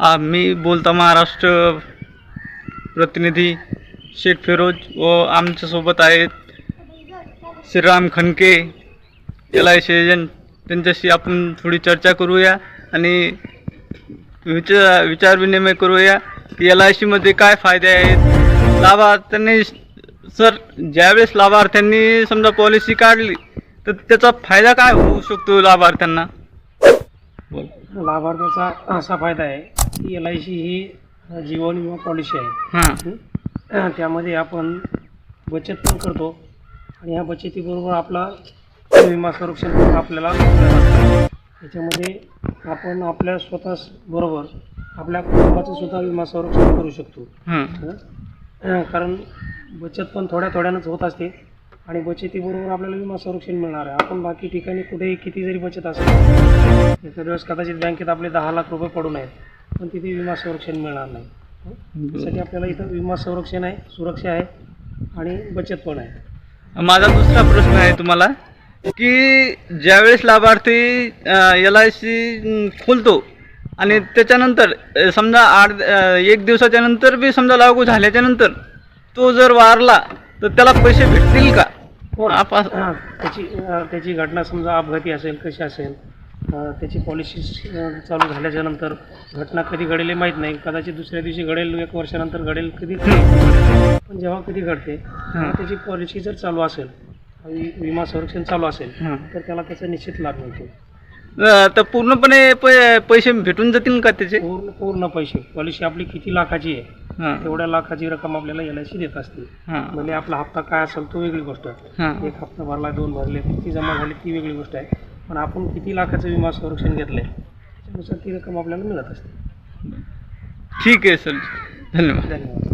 मी बोलता महाराष्ट्र प्रतिनिधी शेठ फिरोज व आमच्यासोबत आहेत Shriram Khanke L I C agent त्यांच्याशी आपण थोडी चर्चा करूया आणि विचार विचारविनिमय करूया. की एल आय सीमध्ये काय फायदे आहेत? लाभार्थ्यांनी सर ज्यावेळेस लाभार्थ्यांनी समजा पॉलिसी काढली तर त्याचा फायदा काय होऊ शकतो लाभार्थ्यांना? लाभार्थ्याचा असा फायदा आहे की एल आय सी ही जीवन विमा पॉलिसी आहे हां हं? त्यामध्ये आपण बचत पण करतो आणि ह्या बचतीबरोबर आपला विमा संरक्षण पण आपल्याला. त्याच्यामध्ये आपण आपल्या स्वतः बरोबर आपल्या कुटुंबाचं सुद्धा विमा संरक्षण करू शकतो हां हं? कारण बचत पण थोड्या थोड्यानंच होत असते आणि बचतीबरोबर आपल्याला विमा संरक्षण मिळणार आहे. आपण बाकी ठिकाणी कुठेही किती जरी बचत असेल एखाद्या वेळेस कदाचित बँकेत आपले दहा लाख रुपये पडून आहेत पण तिथे विमा संरक्षण मिळणार नाही. त्यासाठी आपल्याला इथं विमा संरक्षण आहे सुरक्षा आहे आणि बचत पण आहे. माझा दुसरा प्रश्न आहे तुम्हाला की ज्यावेळेस लाभार्थी एल आय सी खोलतो आणि त्याच्यानंतर समजा आठ एक दिवसाच्या नंतर बी समजा लागू झाल्याच्यानंतर तो जर वारला तर त्याला पैसे भेटतील का? आप- हां, त्याची अं, त्याची घटना समजा अपघाती असेल कशी असेल अं, त्याची पॉलिसी चालू झाल्याच्यानंतर घटना कधी घडेल हे माहीत नाही. कदाचित दुसऱ्या दिवशी घडेल एक वर्षानंतर घडेल कधी पण जेव्हा कधी घडते तेव्हा त्याची पॉलिसी जर चालू असेल वि- विमा संरक्षण चालू असेल हां. तर त्याला त्याचा निश्चित लाभ मिळतो. अ, तर पूर्णपणे पै पैसे भेटून जातील का त्याचे? पूर्ण पूर्ण पैसे. पॉलिसी आपली किती लाखाची आहे? तेवढ्या लाखाची रक्कम आपल्याला एल आय सी देत असते. भले आपला हप्ता काय असेल तो वेगळी गोष्ट. हां. एक हप्ता भरला दोन भरले किती जमा झाली ती वेगळी गोष्ट आहे. पण आपण किती लाखाचं विमा संरक्षण घेतलंय त्याच्यानुसार ती रक्कम आपल्याला मिळत असते. ठीक आहे सर. धन्यवाद. धन्यवाद.